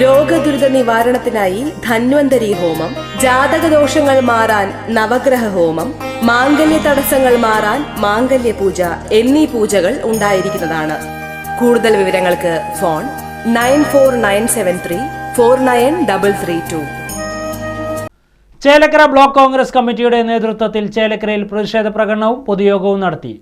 രോഗദുരിത നിവാരണത്തിനായി ധന്വന്തരി ഹോമം ജാതക ദോഷങ്ങൾ മാറാൻ നവഗ്രഹ ഹോമം മാംഗല്യ തടസ്സങ്ങൾ മാറാൻ മാംഗല്യ പൂജ എന്നീ പൂജകൾ ഉണ്ടായിരിക്കുന്നതാണ്. കൂടുതൽ വിവരങ്ങൾക്ക് phone nine four nine seven three four nine double three two. Chelakkara block Congress കമ്മിറ്റിയുടെ നേതൃത്വത്തിൽ ചേലക്കരയിൽ പ്രതിഷേധ പ്രകടനവും പൊതുയോഗവും നടത്തി.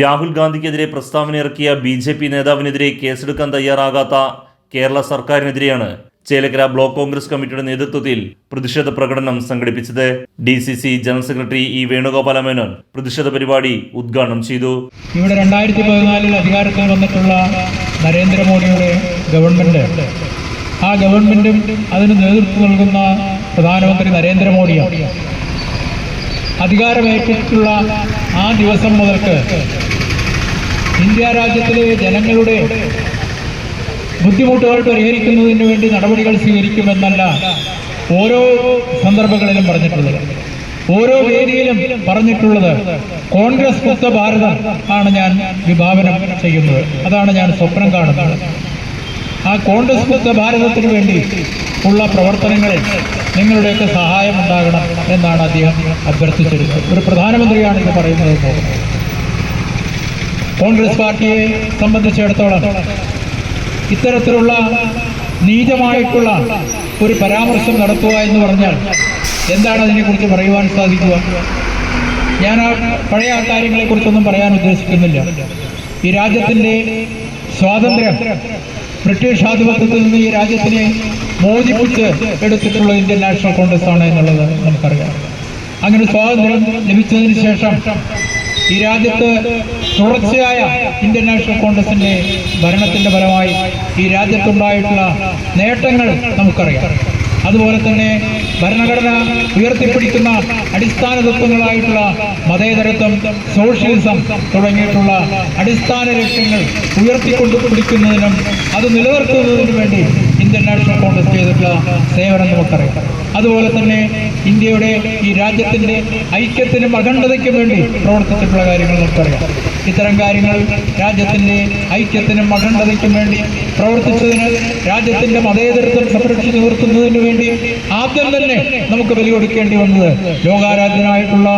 രാഹുൽ ഗാന്ധിക്കെതിരെ പ്രസ്താവന ഇറക്കിയ ബി ജെ പി നേതാവിനെതിരെ കേസെടുക്കാൻ തയ്യാറാകാത്ത കേരള സർക്കാരിനെതിരെയാണ് ചേലക്കര ബ്ലോക്ക് കോൺഗ്രസ് കമ്മിറ്റിയുടെ നേതൃത്വത്തിൽ പ്രതിഷേധ പ്രകടനം സംഘടിപ്പിച്ചത്. D C C general secretary E Venugopala Menon പ്രതിഷേധ പരിപാടി ഉദ്ഘാടനം ചെയ്തു. ഇവിടെ രണ്ടായിരത്തി പതിനാലിൽ അധികാരത്തിൽ വന്നിട്ടുള്ള നരേന്ദ്രമോദിയുടെ ഗവൺമെന്റ്. ആ ഗവൺമെന്റും അതിന് നേതൃത്വം നൽകുന്ന പ്രധാനമന്ത്രി നരേന്ദ്രമോദിയാണ്. അധികാരമേറ്റിട്ടുള്ള ആ ദിവസം മുതൽക്ക് ഇന്ത്യ രാജ്യത്തിലെ ജനങ്ങളുടെ ബുദ്ധിമുട്ടുകൾ പരിഹരിക്കുന്നതിന് വേണ്ടി നടപടികൾ സ്വീകരിക്കുമെന്നല്ല ഓരോ സന്ദർഭങ്ങളിലും പറഞ്ഞിട്ടുള്ളത്. ഓരോ വേദിയിലും പറഞ്ഞിട്ടുള്ളത് കോൺഗ്രസ് മുക്ത ഭാരതം ആണ് ഞാൻ വിഭാവനം ചെയ്യുന്നത്. അതാണ് ഞാൻ സ്വപ്നം കാണുന്നത്. ആ കോൺഗ്രസ് മുക്ത ഭാരതത്തിന് വേണ്ടി ഉള്ള പ്രവർത്തനങ്ങളിൽ നിങ്ങളുടെയൊക്കെ സഹായം ഉണ്ടാകണം എന്നാണ് അദ്ദേഹം അഭ്യർത്ഥിച്ചിരുന്നത്. ഒരു പ്രധാനമന്ത്രിയാണ് ഇത് പറയുന്നത്. കോൺഗ്രസ് പാർട്ടിയെ സംബന്ധിച്ചിടത്തോളം ഇത്തരത്തിലുള്ള നീചമായിട്ടുള്ള ഒരു പരാമർശം നടത്തുക എന്ന് പറഞ്ഞാൽ എന്താണ് അതിനെക്കുറിച്ച് പറയുവാൻ സാധിക്കുക? ഞാൻ ആ പഴയ ആ കാര്യങ്ങളെക്കുറിച്ചൊന്നും പറയാൻ ഉദ്ദേശിക്കുന്നില്ല. ഈ രാജ്യത്തിന്റെ സ്വാതന്ത്ര്യം ബ്രിട്ടീഷ് ആധിപത്യത്തിൽ നിന്ന് ഈ രാജ്യത്തിനെ മോചിപ്പിച്ച് എടുത്തിട്ടുള്ള ഇന്ത്യൻ നാഷണൽ കോൺഗ്രസ് ആണ് എന്നുള്ളത് നമുക്കറിയാം. അങ്ങനെ സ്വാതന്ത്ര്യം ലഭിച്ചതിന് ശേഷം ഈ രാജ്യത്ത് തുടർച്ചയായ ഇന്ത്യൻ നാഷണൽ കോൺഗ്രസിന്റെ ഭരണത്തിന്റെ ഫലമായി ഈ രാജ്യത്തുണ്ടായിട്ടുള്ള നേട്ടങ്ങൾ നമുക്കറിയാം. അതുപോലെ തന്നെ ഭരണഘടന ഉയർത്തിപ്പിടിക്കുന്ന അടിസ്ഥാന തത്വങ്ങളായിട്ടുള്ള മതേതരത്വം സോഷ്യലിസം തുടങ്ങിയിട്ടുള്ള അടിസ്ഥാന ലക്ഷ്യങ്ങൾ ഉയർത്തിക്കൊണ്ടു പിടിക്കുന്നതിനും അത് നിലനിർത്തുന്നതിനും വേണ്ടി ഇന്ത്യൻ നാഷണൽ കോൺഗ്രസ് ചെയ്തിട്ടുള്ള സേവനം നമുക്കറിയാം അതുപോലെ തന്നെ ഇന്ത്യയുടെ ഈ രാജ്യത്തിന്റെ ഐക്യത്തിനും അഖണ്ഡതയ്ക്കും വേണ്ടി പ്രവർത്തിച്ചിട്ടുള്ള കാര്യങ്ങൾ നമുക്കറിയാം ഇത്തരം കാര്യങ്ങൾ രാജ്യത്തിന്റെ ഐക്യത്തിനും അഖണ്ഡതയ്ക്കും വേണ്ടി പ്രവർത്തിച്ചതിന് രാജ്യത്തിന്റെ മതേതരത്വം സംരക്ഷിച്ചു നിർത്തുന്നതിന് വേണ്ടി ആദ്യം തന്നെ നമുക്ക് ബലി കൊടുക്കേണ്ടി വന്നത് ലോകാരാധ്യനായിട്ടുള്ള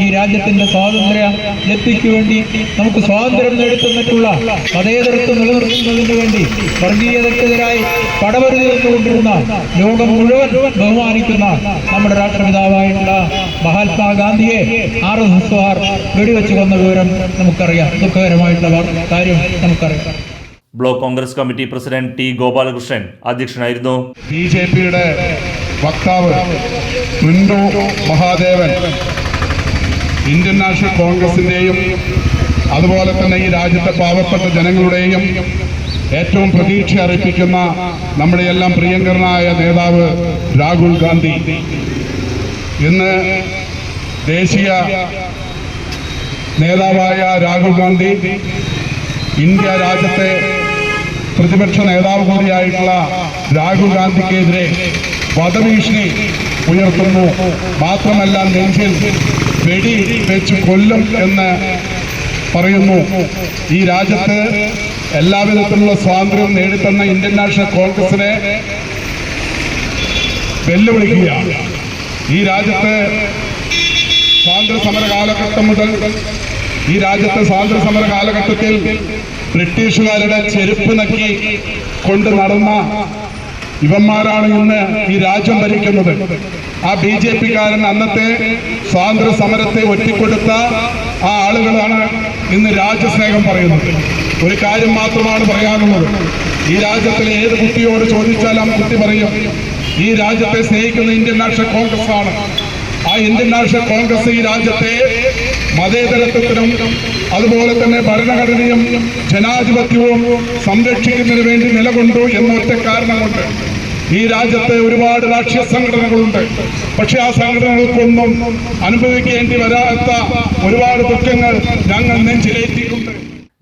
ഈ രാജ്യത്തിന്റെ സ്വാതന്ത്ര്യ ലബ്ധിക്ക് വേണ്ടി നമുക്ക് സ്വാതന്ത്ര്യം നേടിത്തന്നിട്ടുള്ള മതേതരത്വം നിലനിർത്തുന്നതിന് വേണ്ടി വർഗീയതയ്ക്കെതിരായി നിന്നുകൊണ്ടിരുന്ന ലോകം മുഴുവൻ ബഹുമാനിക്കുന്ന നമ്മുടെ രാഷ്ട്രപിതാവായിട്ടുള്ള മഹാത്മാഗാന്ധിയെ ആർ എസ് എസ്സുകാർ വെടിവെച്ച് കൊന്ന വിവരം നമുക്കറിയാം. ദുഃഖകരമായിട്ടുള്ള കാര്യം നമുക്കറിയാം. Block Congress committee president T Gopalakrishnan അധ്യക്ഷനായിരുന്നു. ബി ജെ പിയുടെ വക്താവ് മിന്റു മഹാദേവൻ ഇന്ത്യൻ നാഷണൽ കോൺഗ്രസിന്റെയും അതുപോലെ തന്നെ ഈ രാജ്യത്തെ പാവപ്പെട്ട ജനങ്ങളുടെയും ഏറ്റവും പ്രതീക്ഷ അർപ്പിക്കുന്ന നമ്മുടെ എല്ലാം പ്രിയങ്കരനായ നേതാവ് രാഹുൽ ഗാന്ധി. ഇന്ന് ദേശീയ നേതാവായ രാഹുൽ ഗാന്ധി ഇന്ത്യ രാജ്യത്തെ പ്രതിപക്ഷ നേതാവ് കൂടിയായിട്ടുള്ള രാഹുൽ ഗാന്ധിക്കെതിരെ വധഭീഷണി ഉയർത്തുന്നു. മാത്രമല്ല നെഞ്ചിൽ വെടി വെച്ച് കൊല്ലും എന്ന് പറയുന്നു. ഈ രാജ്യത്ത് എല്ലാവിധത്തിലുള്ള സ്വാതന്ത്ര്യം നേടിത്തന്ന ഇന്ത്യൻ നാഷണൽ കോൺഗ്രസിനെ വെല്ലുവിളിക്കുകയാണ്. ഈ രാജ്യത്ത് സ്വാതന്ത്ര്യ സമര കാലഘട്ടം മുതൽ ഈ രാജ്യത്തെ സ്വാതന്ത്ര്യ സമര കാലഘട്ടത്തിൽ ബ്രിട്ടീഷുകാരുടെ ചെരുപ്പ് നക്കി കൊണ്ട് നടന്ന ഇവന്മാരാണ് ഇന്ന് ഈ രാജ്യം ഭരിക്കുന്നത്. ആ ബി ജെ പിക്കാരൻ അന്നത്തെ സ്വാതന്ത്ര്യ സമരത്തെ ഒറ്റിക്കൊടുത്ത ആ ആളുകളാണ് ഇന്ന് രാജ്യസ്നേഹം പറയുന്നത്. ഒരു കാര്യം മാത്രമാണ് പറയാനുള്ളത്. ഈ രാജ്യത്തിലെ ഏത് കുട്ടിയോട് ചോദിച്ചാലും കുട്ടി പറയും ഈ രാജ്യത്തെ സ്നേഹിക്കുന്ന ഇന്ത്യൻ നാഷണൽ കോൺഗ്രസ് ആണ് ആ ഇന്ത്യൻ നാഷണൽ കോൺഗ്രസ് ഈ രാജ്യത്തെ മതേതരത്വത്തിനും അതുപോലെ തന്നെ ഭരണഘടനയും ജനാധിപത്യവും സംരക്ഷിക്കുന്നതിന് വേണ്ടി നിലകൊണ്ടു എന്നൊറ്റ കാരണം കൊണ്ട് ഈ രാജ്യത്തെ ഒരുപാട് രാഷ്ട്രീയ സംഘടനകളുണ്ട്. പക്ഷെ ആ സംഘടനകൾക്കൊന്നും അനുഭവിക്കേണ്ടി വരാത്ത ഒരുപാട് ദുഃഖങ്ങൾ ഞങ്ങൾ നെഞ്ചിലേറ്റിയിട്ടുണ്ട്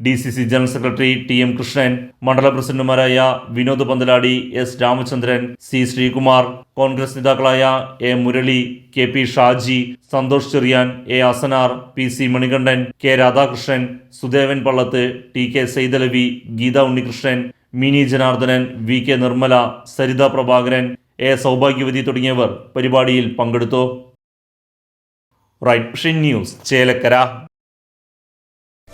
D C C general secretary T M Krishnan മണ്ഡല പ്രസിഡന്റുമാരായ വിനോദ് പന്തലാടി എസ് രാമചന്ദ്രൻ സി ശ്രീകുമാർ കോൺഗ്രസ് നേതാക്കളായ A Murali K P Shaji Santhosh Cheriyan A Asanar P C Manikandan K Radhakrishnan Sudevan Pallath T K Saithalavi Geetha Unnikrishnan Mini Janardhanan V K Nirmala Saritha Prabhakaran A Saubhagyavathi തുടങ്ങിയവർ പരിപാടിയിൽ പങ്കെടുത്തു. Right news Chelakkara.